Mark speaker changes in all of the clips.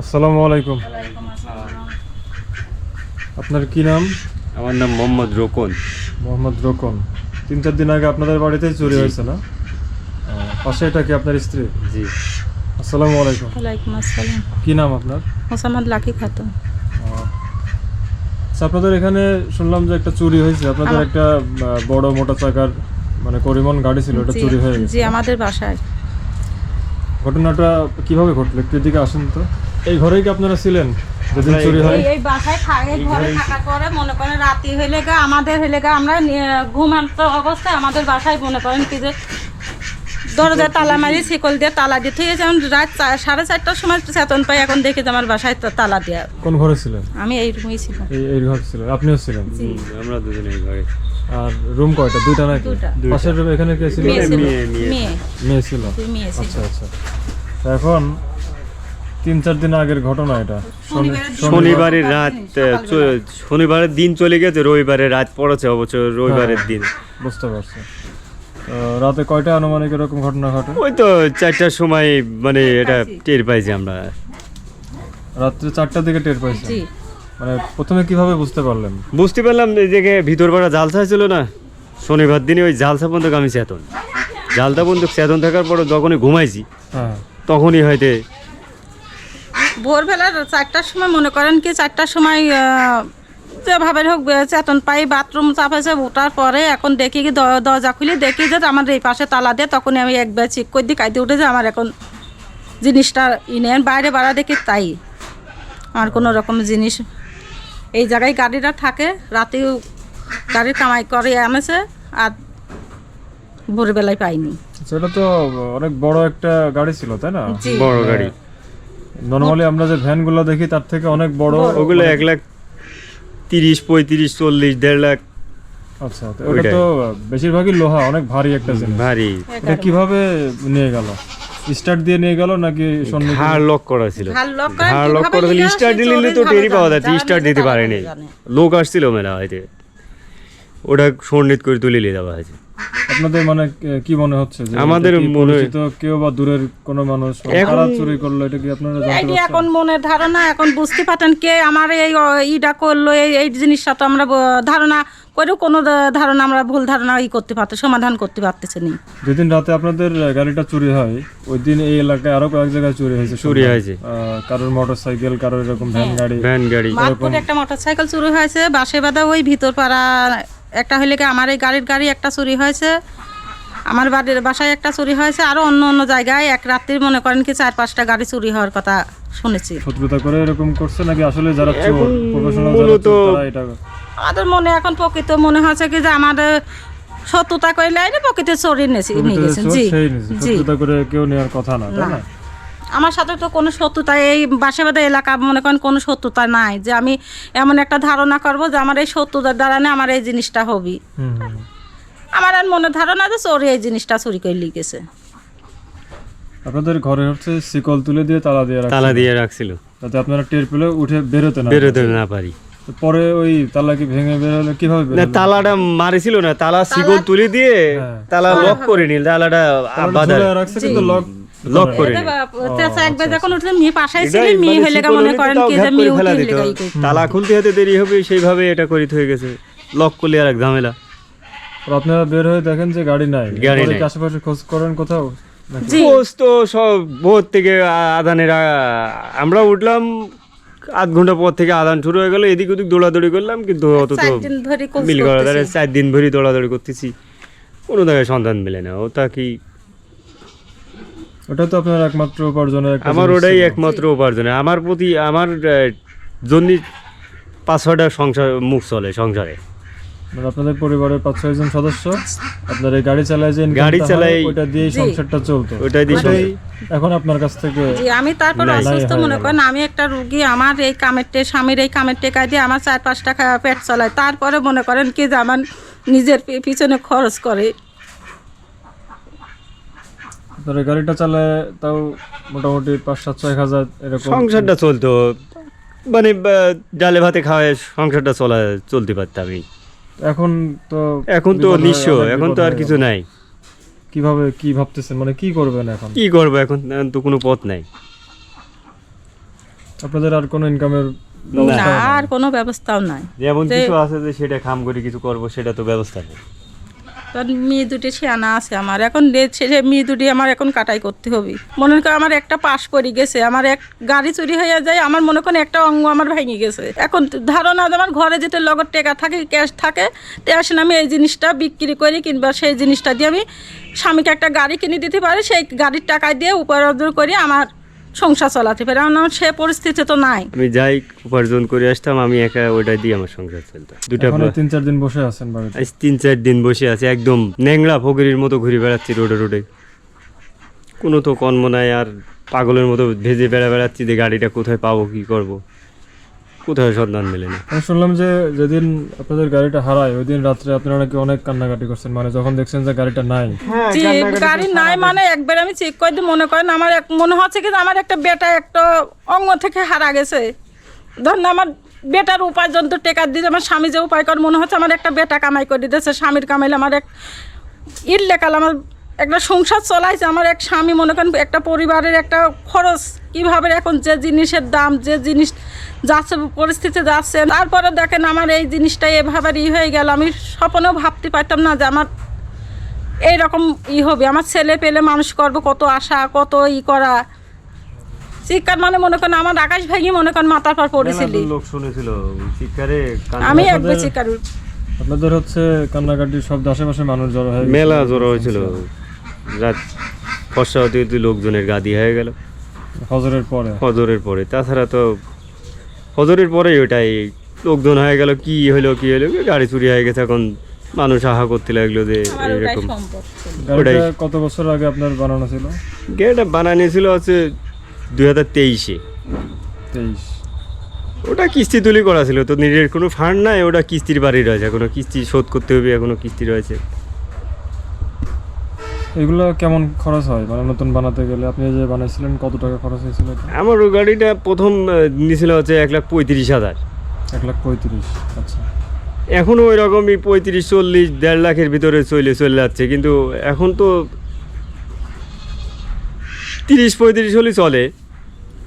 Speaker 1: আসসালামু আলাইকুম। আপনার কি নাম?
Speaker 2: আমার নাম মোহাম্মদ রোকন।
Speaker 1: মোহাম্মদ রোকন। তিন চার দিন আগে আপনাদের বাড়িতে চুরি। হয়েছে না? পাশে এটা কি আপনার স্ত্রী?
Speaker 2: জি।
Speaker 1: আসসালামু আলাইকুম।
Speaker 3: ওয়ালাইকুম আসসালাম।
Speaker 1: কি নাম আপনার?
Speaker 3: মোসাম্মদ লাকি খাতুন।
Speaker 1: আচ্ছা আপনাদের এখানে শুনলাম যে একটা চুরি হয়েছে। আপনাদের একটা বড় মোটা চাকার মানে করিমন গাড়ি ছিল ওটা চুরি হয়ে গেছে।
Speaker 3: জি আমাদের বাসায়।
Speaker 1: ঘটনাটা কীভাবে ঘটলো? একটু এদিকে আসেন তো। এই ঘরেই কি আপনারা ছিলেন? যেদিন
Speaker 2: এই
Speaker 1: চুরি হয়?
Speaker 3: এই এই বাসায় থাকে ঘরে থাকার পরে মনে করেন রাতি হইলে গা আমাদের হইলে গা আমরা ঘুমান্ত অবস্থায় আমাদের বাসায় মনে করেন কি যে দরজা তালা মারি শিকল দিয়ে তালা দিয়ে। ঠিক আছে এখন রাত সাড়ে চারটার সময় চেতন পাই এখন দেখি যে আমার বাসায় তালা দেওয়া
Speaker 1: কোন ঘরে ছিলেন?
Speaker 3: আমি এই রুমেই ছিলাম।
Speaker 1: এই এই ঘর ছিল আপনিও ছিলেন?
Speaker 2: আমরা দুজনে এই ঘরে।
Speaker 1: আর রুম কয়টা? দুইটা নাকি? পাশের রুম এখানে কে ছিল?
Speaker 3: মেয়ে ছিল।
Speaker 2: মেয়ে
Speaker 1: ছিল। আচ্ছা আচ্ছা। এখন তিন চার দিন আগের ঘটনা এটা। শনি-
Speaker 3: শনিবারের
Speaker 2: রাত চ- শনিবারের দিন চলে গেছে রবিবারের রাত পড়েছে অবশ্য রবিবারের দিন।
Speaker 1: বুঝতে পারছি। তো রাতে কয়টা আনুমানিক এরকম ঘটনা ঘটে?
Speaker 2: ওই তো চারটার সময় মানে এটা টের পাইছি আমরা।
Speaker 1: রাত্রে চারটার দিকে টের পাইছি। মানে প্রথমে কীভাবে বুঝতে পারলেন?
Speaker 2: বুঝতে পারলাম এই যে ভিতর পাড়া জালসা ছিল না শনিবার দিনে ওই জালসা পর্যন্ত আমি চেতন। জালটা পর্যন্ত চেতন থাকার পরে যখনই ঘুমাইছি
Speaker 1: হ্যাঁ।
Speaker 2: তখনই হয়তো
Speaker 3: ভোরবেলা চারটার সময় মনে করেন কি চারটার সময় যেভাবে হোক চেতন পাই বাথরুম চাপাইছে ওঠার পরে এখন দেখি কি দ- দরজা খুলি দেখি যে আমার এই পাশে তালা দিয়ে তখনই আমি একবার চিক করে দিই কাইতে উঠে যে আমার এখন জিনিসটা ইনে বাইরে বাড়া দেখি তাই। আমার কোনো রকম জিনিস এই জায়গায় গাড়িটা থাকে রাতেও গাড়ির কামাই করে আনেছে আর ভোরবেলায় পাইনি।
Speaker 1: সেটা তো অনেক বড় একটা গাড়ি ছিল তাই না?
Speaker 2: বড় গাড়ি।
Speaker 1: নর্মালি আমরা যে ভ্যানগুলো দেখি তার থেকে অনেক বড়
Speaker 2: ওগুলো এক লাখ তিরিশ পঁয়ত্রিশ চল্লিশ দেড় লাখ।
Speaker 1: আচ্ছা তো ওটা তো বেশিরভাগই লোহা অনেক ভারী একটা জিনিস।
Speaker 2: ভারী।
Speaker 1: এটা কীভাবে নিয়ে গেল? স্টার্ট দিয়ে নিয়ে গেল নাকি
Speaker 2: ঘাড় লক করা ছিল।
Speaker 3: ঘাড়
Speaker 2: লক করা ছিল? স্টার্ট দিলে তো টেরই পাওয়া যাচ্ছে স্টার্ট দিতে পারেনি। লোক আসছিল মেলা হয়তো। ওটা সন্ডিত করে তুলে নিয়ে যাওয়া হয়েছে।
Speaker 1: আপনাদের মানে কি মনে হচ্ছে যে
Speaker 2: আমাদের মনে-
Speaker 1: পরিচিত কেউ বা দূরের কোনো মানুষ চুরি করল এটা কি আপনারা জানতে পারছেন?
Speaker 3: এখন মনের ধারণা এখন বুঝতে পারতেন কে আমার এই ইটা করল এই এই জিনিসটা তো আমরা ধারণা করেও কোনো ধারণা আমরা ভুল ধারণা ই করতে পারতো সমাধান করতে পারতেছি না।
Speaker 1: যেদিন রাতে আপনাদের গাড়িটা চুরি হয় ওই দিন এই এলাকায় আরও কয়েক জায়গায় চুরি হয়েছে
Speaker 2: চুরি হয়েছে।
Speaker 1: আহ, কারোর মোটর সাইকেল কারোর এরকম ভ্যান গাড়ি।
Speaker 2: ভ্যান গাড়ি।
Speaker 3: একটা মোটর সাইকেল চুরি হয়েছে বাসে বাদা ওই ভিতর পাড়া একটা হইলে কি আমার এই গাড়ির গাড়ি একটা চুরি হয়েছে? আমার বাড়ির বাসায় একটা চুরি হয়েছে আরও অন্য অন্য জায়গায় এক রাত্রির মনে করেন কি চার পাঁচটা গাড়ি চুরি হওয়ার কথা শুনেছি।
Speaker 1: শত্রুতা করে এরকম করছে নাকি আসলে যারা চোর প্রফেশনাল তারা এটা
Speaker 3: আমাদের মনে এখন প্রকৃত মনে হচ্ছে কি যে আমাদের শত্রুতা করে লাইনে প্রকৃত চুরি নিয়েছি নিয়ে গেছেন জি
Speaker 1: শত্রুতা করে কেউ নেওয়ার কথা না তাই
Speaker 3: না। আমার সাথে তো কোনো শত্রুতা এই বাসে বাদে এলাকা মনে করেন কোনো শত্রুতা নাই যে আমি এমন একটা ধারণা করব যে আমার এই শত্রুতার দ্বারা আমার এই জিনিসটা হবি। আমার আর মনে ধারণা যে চোরে এই জিনিসটা চুরি করে লিখেছে
Speaker 1: আপনাদের ঘরে হচ্ছে শিকল তুলে দিয়ে তালা দিয়ে
Speaker 2: তালা দিয়ে রাখছিল।
Speaker 1: যাতে আপনারা টের পেলে উঠে বেরোতে না
Speaker 2: বেরোতে না পারি।
Speaker 1: পরে ওই তালা কি ভেঙে বেরোলে কীভাবে
Speaker 2: না তালাটা মারিছিল না তালা শিকল তুলে দিয়ে
Speaker 1: হ্যাঁ।
Speaker 2: তালা লক করে নিল তালাটা
Speaker 1: তালাটা
Speaker 2: বাধা
Speaker 1: রাখছে কিন্তু লক
Speaker 2: লক করে
Speaker 3: একবার যখন মেয়ে ছিল মেয়ে
Speaker 2: মানে
Speaker 3: মনে করেন কি যে মেয়ে উঠে
Speaker 2: দিত।
Speaker 3: লেগাই কই
Speaker 2: তালা খুলতে হতে দেরি হবে সেইভাবে এটা করিতে হয়ে গেছে। লক করলে আর এক ঝামেলা।
Speaker 1: আপনারা বের হয়ে দেখেন যে গাড়ি নাই।
Speaker 2: গাড়ি নাই।
Speaker 1: আশেপাশে খোঁজ করেন কোথাও? নাকি?
Speaker 3: জি।
Speaker 2: পোষ তো সব ভোর থেকে আদানের আমরা উঠলাম আধ ঘণ্টা পর থেকে আদান শুরু হয়ে গেল। এদিক ওদিক দৌড়াদৌড়ি করলাম কিন্তু অত তো
Speaker 3: চার দিন ধরে
Speaker 2: মিল করা চার দিন ভরি দৌড়াদৌড়ি করতেছি। কোনো জায়গায় সন্ধান মেলে না। ওটা কি
Speaker 1: ওটা তো আপনার একমাত্র উপার্জনের
Speaker 2: আমার ওটাই একমাত্র উপার্জন আমার প্রতি আমার জন্য পাঁচ ছটা সংসার মুখ চলে সংসারে।
Speaker 1: মানে আপনাদের পরিবারের পাঁচ ছয় জন সদস্য আপনার এই গাড়ি চালায় যে
Speaker 2: গাড়ি চালায়-
Speaker 1: ওটা দিয়েই
Speaker 3: জি।
Speaker 1: সংসারটা চলতো।
Speaker 2: ওইটাই দিয়ে
Speaker 1: ওটাই এখন আপনার কাছ থেকে
Speaker 3: জি আমি তারপর অসুস্থ মনে করেন আমি একটা রুগী আমার এই কামের টে স্বামীর এই কামের টেকা দিয়ে আমার চার পাঁচ টাকা পেট চলায়। তারপরে মনে করেন কি যে আমার নিজের পিছনে খরচ করে।
Speaker 1: এই গাড়িটা চালায় তাও মোটামুটি পাঁচ সাত ছয় হাজার এরকম।
Speaker 2: সংসারটা চলতো। মানে ডালে ভাতে খাওয়ায় সংসারটা চলা চলতে পারতাম
Speaker 1: এখন তো
Speaker 2: এখন তো নিঃস্ব এখন তো আর কিছু নাই।
Speaker 1: কীভাবে কি ভাবতেছেন? মানে কি করবেন এখন?
Speaker 2: কি করব এখন? এখন তো কোনো পথ নাই।
Speaker 1: আপনাদের আর কোনো ইনকামের
Speaker 3: না আর কোনো ব্যবস্থাও নাই।
Speaker 2: যেমন কিছু আছে যে সেটা খাম করে কিছু করব সেটা তো ব্যবস্থা নেই।
Speaker 3: তোর মেয়ে দুটি সেয়ানা আছে আমার। এখন ছেলে মেয়ে দুটি আমার এখন কাটাই করতে হবে। মনে কর আমার একটা পাশ পড়ে গেছে, আমার এক গাড়ি চুরি হয়ে যায়, আমার মনে করেন একটা অঙ্গ আমার ভেঙে গেছে। এখন ধারণা আমার ঘরে যেতে লগত টেকা থাকে ক্যাশ থাকে ক্যাশ আমি এই জিনিসটা বিক্রি করি কিংবা সেই জিনিসটা দিয়ে আমি স্বামীকে একটা গাড়ি কিনে দিতে পারি, সেই গাড়ির টাকা দিয়ে উপার্জন করে, আমার সংসার চালাতে পারি। আমার সে পরিস্থিতি তো নাই।
Speaker 2: আমি যাই উপার্জন করে আসতাম আমি একা ওইটাই দিয়ে আমার সংসার চলতাম দুটা
Speaker 1: এখন তিন চার দিন বসে আছেন বাড়িতে?
Speaker 2: আজ তিন চার দিন বসে আছে একদম ন্যাংরা ফকিরির মতো ঘুরে বেড়াচ্ছি রোডে রোডে। কোনো তো কর্ম নাই আর পাগলের মতো ভেজে বেড়া বেড়াচ্ছি যে গাড়িটা কোথায় পাবো কি করব? কোথায় সন্ধান মেলে না?
Speaker 1: আমি শুনলাম যে যেদিন আপনাদের গাড়িটা হারায় ওই দিন রাত্রে আপনারা নাকি অনেক কান্নাকাটি করছেন। মানে যখন দেখছেন যে গাড়িটা নাই।
Speaker 3: গাড়ি নাই মানে একবার আমি চেক করে দিই মনে করেন আমার এক মনে হচ্ছে কি যে আমার একটা বেটা একটা অঙ্গ থেকে হারা গেছে। ধরুন আমার বেটার উপার্জন তো টেকা দিয়ে আমার স্বামী যে উপায় করে মনে হচ্ছে আমার একটা বেটা কামাই করে দিতেছে স্বামীর কামাইলে আমার এক ইট লেখাল আমার একটা সংসার চলাইছে আমার এক স্বামী মনে করেন একটা পরিবারের একটা খরচ কীভাবে এখন যে জিনিসের দাম যে জিনিস যাচ্ছে পরিস্থিতি যাচ্ছে তারপরে দেখেন আমার এই জিনিসটা এভাবে ই হয়ে গেল। আমি স্বপ্নেও ভাবতে পারতাম না যে আমার এইরকম ই হবে। আমার ছেলে পেলে মানুষ করব কত আশা কত ই করা। শিক্ষার মানে মনে করেন আমার আকাশ ভেঙে মনে করেন মাথার পর পড়েছিলি।
Speaker 2: মেলা লোক শুনেছিল শিক্ষারে
Speaker 3: আমি একবার শিক্ষার
Speaker 1: আপনাদের হচ্ছে কান্নাকাটির শব্দ আশেপাশে মানুষ জড়ো হয়ে
Speaker 2: মেলা জড়ো হয়েছিল। রাত ফর্সা হতে হতে লোকজনের গাদি হয়ে গেল।
Speaker 1: হজরের পরে?
Speaker 2: হজরের পরে। তাছাড়া তো হজরের পরেই ওটাই লোকজন হয়ে গেল কি হলো কি হলো গাড়ি চুরি হয়ে গেছে এখন। মানুষ আহা করতে লাগল যে এরকম।
Speaker 3: ছিল।
Speaker 1: গাড়িটা
Speaker 2: ওটাই।
Speaker 1: কত বছর আগে আপনার বানানো ছিল?
Speaker 2: গেটা বানানিয়েছিল হচ্ছে দুই হাজার তেইশে।
Speaker 1: তেইশ।
Speaker 2: ওটা কিস্তি তুলি করা ছিল তো নিজের কোনো ফান্ড নাই ওটা কিস্তির বাড়ি রয়েছে এখনও কিস্তি শোধ করতে হবে এখনও কিস্তি রয়েছে।
Speaker 1: এগুলো কেমন খরচ হয়? মানে নতুন বানাতে গেলে আপনি যে বানাইছিলেন কত টাকা খরচ হয়েছিল
Speaker 2: আমার ওই গাড়িটা প্রথম নিয়েছিল হচ্ছে এক লাখ পঁয়ত্রিশ হাজার।
Speaker 1: এক লাখ পঁয়ত্রিশ আচ্ছা।
Speaker 2: এখনও ওই রকমই পঁয়ত্রিশ চল্লিশ দেড় লাখের ভিতরে চলে চলে যাচ্ছে। কিন্তু এখন তো তিরিশ পঁয়ত্রিশ হলে চলে।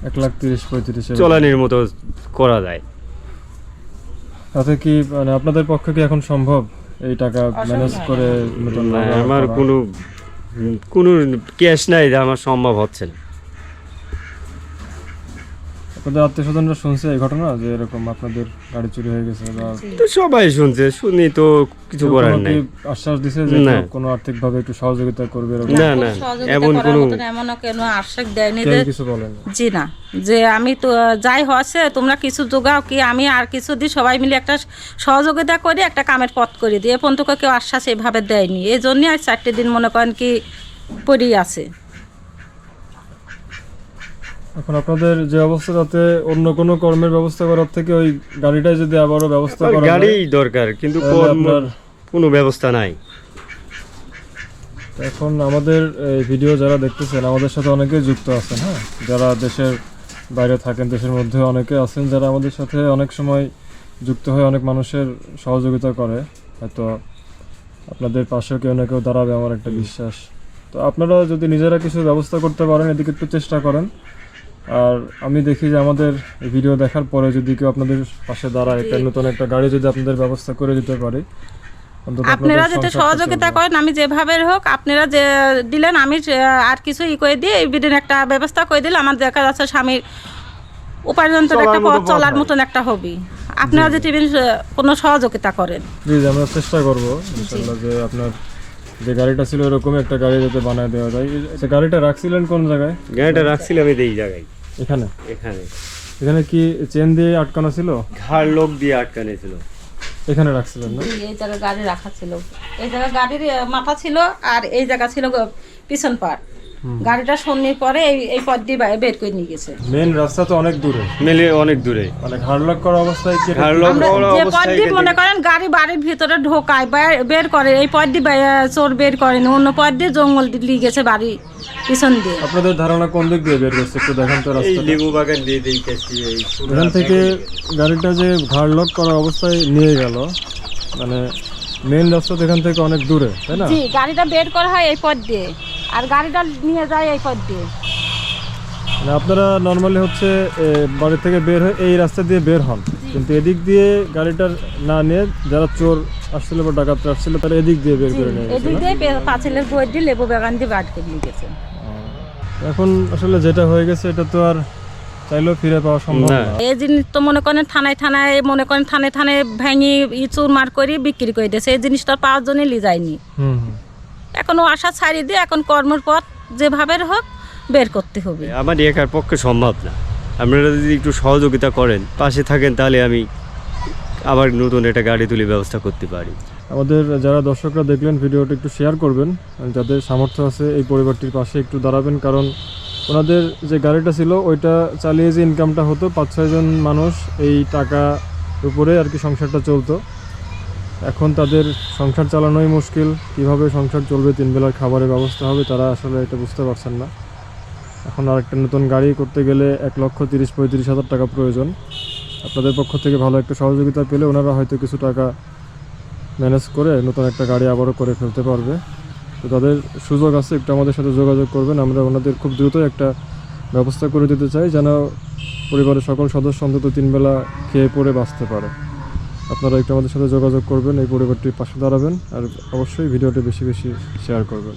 Speaker 1: এক লাখ তিরিশ পঁয়ত্রিশ
Speaker 2: চলানির মতো করা যায়।
Speaker 1: তাতে কি মানে আপনাদের পক্ষে কি এখন সম্ভব এই টাকা ম্যানেজ করে নতুন
Speaker 2: আমার কোনো কোনো ক্যাশ নাই আমার সম্ভব হচ্ছে না।
Speaker 1: আপনাদের আত্মীয় স্বজনরা শুনছে এই ঘটনা যে এরকম আপনাদের গাড়ি চুরি হয়ে গেছে বা
Speaker 2: তো সবাই শুনছে শুনি তো কিছু করার নাই।
Speaker 1: আশ্বাস দিছে যে
Speaker 2: না।
Speaker 1: কোনো আর্থিক ভাবে একটু সহযোগিতা করবে এরকম?
Speaker 2: না না। এমন কোনো
Speaker 3: এমনও কেন আশ্বাস দেয়নি
Speaker 1: কেউ
Speaker 3: যে
Speaker 1: কিছু বলেন
Speaker 3: জি না। যে আমি তো যাই হচ্ছে তোমরা কিছু যোগাও কি আমি আর কিছু দিই সবাই মিলে একটা সহযোগিতা করে একটা কামের পথ করে দিই এ পর্যন্ত কেউ আশ্বাস এভাবে দেয়নি। এই জন্যই আজ চারটে দিন মনে করেন কি পড়েই আছে।
Speaker 1: এখন আপনাদের যে অবস্থা তাতে অন্য কোনো কর্মের ব্যবস্থা করার থেকে ওই গাড়িটাই যদি আবারও ব্যবস্থা করা
Speaker 2: গাড়ি দরকার কিন্তু
Speaker 1: আপনার
Speaker 2: কোনো ব্যবস্থা নাই।
Speaker 1: এখন আমাদের এই ভিডিও যারা দেখতেছেন আমাদের সাথে অনেকেই যুক্ত আছেন হ্যাঁ? যারা দেশের বাইরে থাকেন দেশের মধ্যে অনেকে আছেন যারা আমাদের সাথে অনেক সময় যুক্ত হয়ে অনেক মানুষের সহযোগিতা করে। হয়তো আপনাদের পাশেও কেউ না কেউ দাঁড়াবে আমার একটা বিশ্বাস। তো আপনারা যদি নিজেরা কিছু ব্যবস্থা করতে পারেন এদিকে একটু চেষ্টা করেন। আর আমি দেখি যে আমাদের ভিডিও দেখার পরে যদি কেউ আপনাদের পাশে দাঁড়ায় একটা নতুন একটা গাড়ি যদি আপনাদের ব্যবস্থা করে দিতে পারে
Speaker 3: আপনারা যাতে সহযোগিতা করেন আমি যেভাবে হোক আপনারা যে দিলেন আমি আর কিছু ই করে দিয়ে এই বিদিন একটা ব্যবস্থা করে দিলে আমার দেখা যাচ্ছে স্বামীর উপার্জন তো একটা পথ চলার মতন একটা হবি। আপনারা যদি কোনো সহযোগিতা করেন।
Speaker 1: জি আমরা চেষ্টা করব ইনশাল্লাহ যে আপনার যে গাড়িটা ছিল এরকম একটা গাড়ি যাতে বানায় দেওয়া যায়। এই- আচ্ছা গাড়িটা রাখছিলেন কোন জায়গায়?
Speaker 2: গাড়িটা রাখছিলাম এই এই জায়গায়।
Speaker 1: এখানে?
Speaker 2: এখানে।
Speaker 1: এখানে কি চেন দিয়ে আটকানো ছিল?
Speaker 2: ঘাড় লোক দিয়ে আটকানো ছিল।
Speaker 1: এখানে রাখছিলেন না?
Speaker 3: এই জায়গায় গাড়ি রাখা ছিল। এই জায়গায় গাড়ির মাথা ছিল আর এই জায়গা ছিল পিছন পাট গাড়িটা সন্নির পরে এই এই পথ দিয়ে বাইরে বের করে নিয়ে গেছে।
Speaker 1: মেন রাস্তা তো অনেক দূরে।
Speaker 2: মেলে অনেক দূরে।
Speaker 1: মানে করা অবস্থায় কি
Speaker 2: করা
Speaker 3: যে পথ দিয়ে মনে করেন গাড়ি বাড়ির ভিতরে ঢোকায় বের- বের করে এই পথ দিয়ে চোর বের করেনি অন্য পথ দিয়ে জঙ্গল দিয়ে গেছে বাড়ি পিছন দিয়ে।
Speaker 1: আপনাদের ধারণা কোন দিক দিয়ে বের করছে? একটু দেখান তো
Speaker 2: এই
Speaker 1: রাস্তা
Speaker 2: লেবু বাগান দিয়ে দিয়ে গেছি
Speaker 1: এখান থেকে গাড়িটা যে করা অবস্থায় নিয়ে গেল মানে মেন রাস্তা এখান থেকে অনেক দূরে তাই না?
Speaker 3: জি গাড়িটা বের করা হয় এই পথ দিয়ে। আর গাড়িটা নিয়ে যায় এই পথ দিয়ে।
Speaker 1: মানে আপনারা নর্মালি হচ্ছে এ, বাড়ি থেকে বের হয়ে এই রাস্তা দিয়ে বের হন। কিন্তু এদিক দিয়ে গাড়িটার না নিয়ে যারা চোর আসছিল বা ডাকাতরা আসছিল তারা এদিক দিয়ে বের করে নিয়ে গেছে
Speaker 3: এদিক দিয়ে পে- পাঁচিলের বই দিয়ে লেবু বাগান দিয়ে বাট করে নিয়ে গেছে।
Speaker 1: এখন আসলে যেটা হয়ে গেছে এটা তো আর চাইলেও ফিরে পাওয়া সম্ভব
Speaker 2: না।
Speaker 3: এই জিনিস তো মনে করেন থানায় থানায় মনে করেন থানায় থানায় ভেঙে ই চুরমার করে বিক্রি করে দিয়েছে। এই জিনিসটা পাওয়ার জন্য লি যায়নি।
Speaker 1: হুম হুম।
Speaker 3: এখন ও আশা ছাড়িয়ে দিয়ে এখন কর্মের পথ যেভাবে হোক বের করতে হবে।
Speaker 2: আমার একার পক্ষে সম্ভব না। আপনারা যদি একটু সহযোগিতা করেন পাশে থাকেন তাহলে আমি আবার নতুন একটা গাড়ি তুলি ব্যবস্থা করতে পারি।
Speaker 1: আমাদের যারা দর্শকরা দেখলেন ভিডিওটা একটু শেয়ার করবেন। যাদের সামর্থ্য আছে এই পরিবারটির পাশে একটু দাঁড়াবেন কারণ ওনাদের যে গাড়িটা ছিল, ওইটা চালিয়ে যে ইনকামটা হতো পাঁচ ছয়জন মানুষ এই টাকা উপরে আর কি সংসারটা চলতো। এখন তাদের সংসার চালানোই মুশকিল। কীভাবে সংসার চলবে, তিন বেলার খাবারের ব্যবস্থা হবে, তারা আসলে এটা বুঝতে পারছেন না। এখন আরেকটা নতুন গাড়ি করতে গেলে এক লক্ষ তিরিশ, পঁয়ত্রিশ হাজার টাকা প্রয়োজন। আপনাদের পক্ষ থেকে ভালো একটা সহযোগিতা পেলে ওনারা হয়তো কিছু টাকা ম্যানেজ করে নতুন একটা গাড়ি আবারও করে ফেলতে পারবে। তো তাদের সুযোগ আছে, একটু আমাদের সাথে যোগাযোগ করবেন। আমরা ওনাদের খুব দ্রুত একটা ব্যবস্থা করে দিতে চাই, যেন পরিবারের সকল সদস্য অন্তত তিনবেলা খেয়ে পড়ে বাঁচতে পারে। আপনারা একটু আমাদের সাথে যোগাযোগ করবেন, এই পরিবারটির পাশে দাঁড়াবেন, আর অবশ্যই ভিডিওটি বেশি বেশি শেয়ার করবেন।